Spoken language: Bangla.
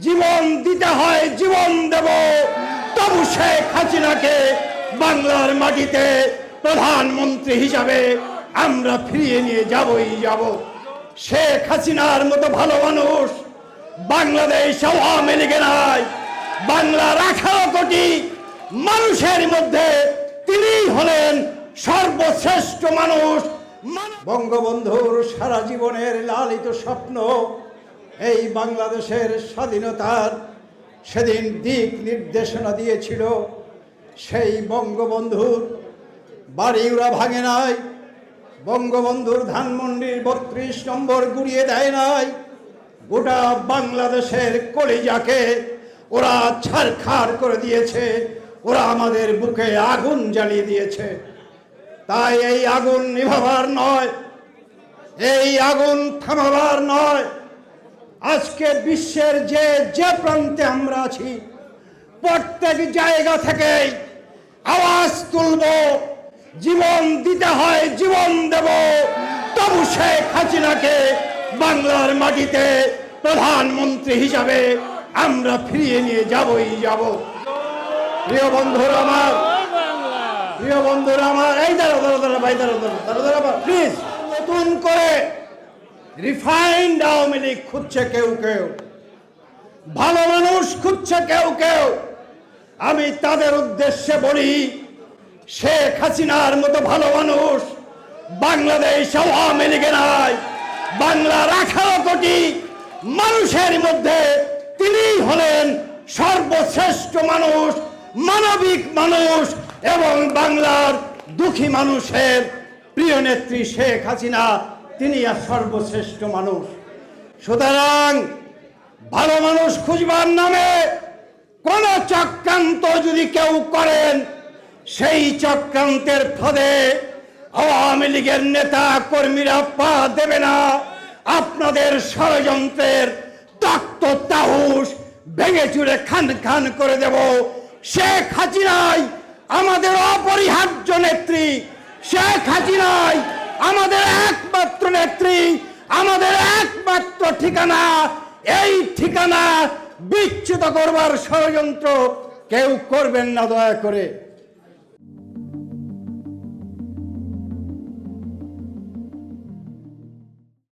জীবন দিতে হয়, জীবন দেব। তবু শেখ হাসিনাকে বাংলার মাটিতে প্রধানমন্ত্রী হিসাবে আমরা ফিরিয়ে নিয়ে যাবই যাব। শেখ হাসিনার মতো ভালো মানুষ বাংলাদেশ আওয়ামী লীগে নাই বাংলার আঠারো কোটি মানুষের মধ্যে তিনি হলেন সর্বশ্রেষ্ঠ মানুষ। বঙ্গবন্ধুর সারা জীবনের লালিত স্বপ্ন এই বাংলাদেশের স্বাধীনতার সেদিন দিক নির্দেশনা দিয়েছিল সেই বঙ্গবন্ধুর বাড়ি ওরা ভাঙে নাই, বঙ্গবন্ধুর ধানমন্ডির বত্রিশ নম্বর গুড়িয়ে দেয় নাই, গোটা বাংলাদেশের কলিজাকে ওরা ছারখার করে দিয়েছে, ওরা আমাদের বুকে আগুন জ্বালিয়ে দিয়েছে। তাই এই আগুন নিভাবার নয়, এই আগুন থামাবার নয় আজকে বিশ্বের যে যে প্রান্তে আমরা আছি, প্রত্যেক জায়গা থেকে আওয়াজ তুলব, জীবন দিতে হয়, জীবন দেব। তবু শেখ হাসিনাকে বাংলার মাটিতে প্রধানমন্ত্রী হিসাবে আমরা ফিরিয়ে নিয়ে যাবই যাব। প্রিয় বন্ধুরা আমার, প্রিয় বন্ধুরা আমার, এই দাঁড়ো দাঁড়ো দাঁড়ো ভাই দাঁড়ো দাঁড়ো দাঁড়ো দাঁড়ো প্লিজ নতুন করে রিফাইন্ড আওয়ামী লীগ খুঁজছে কেউ কেউ। ভালো মানুষ খুঁজছে কেউ কেউ। আমি তাদের উদ্দেশ্যে বলি, শেখ হাসিনার মতো ভালো মানুষ বাংলাদেশ আওয়ামী লীগে নাই বাংলার আঠারো কোটি মানুষের মধ্যে তিনি হলেন সর্বশ্রেষ্ঠ মানুষ, মানবিক মানুষ এবং বাংলার দুঃখী মানুষের প্রিয় নেত্রী শেখ হাসিনা। তিনি আর সর্বশ্রেষ্ঠ মানুষ। সুতরাং ভালো মানুষ খুঁজবার নামে কোন চক্রান্ত যদি কেউ করেন, সেই চক্রান্তের ফাঁদে আওয়ামী লীগের নেতা কর্মীরা পা দেবে না। আপনাদের ষড়যন্ত্রের তক্ত তাহুস ভেঙে চুরে খান খান করে দেব। শেখ হাসিনাই আমাদের অপরিহার্য নেত্রী। শেখ হাসিনাই আমাদের একমাত্র নেত্রী, আমাদের একমাত্র ঠিকানা, এই ঠিকানা বিচ্যুত করবার ষড়যন্ত্র কেউ করবেন না দয়া করে।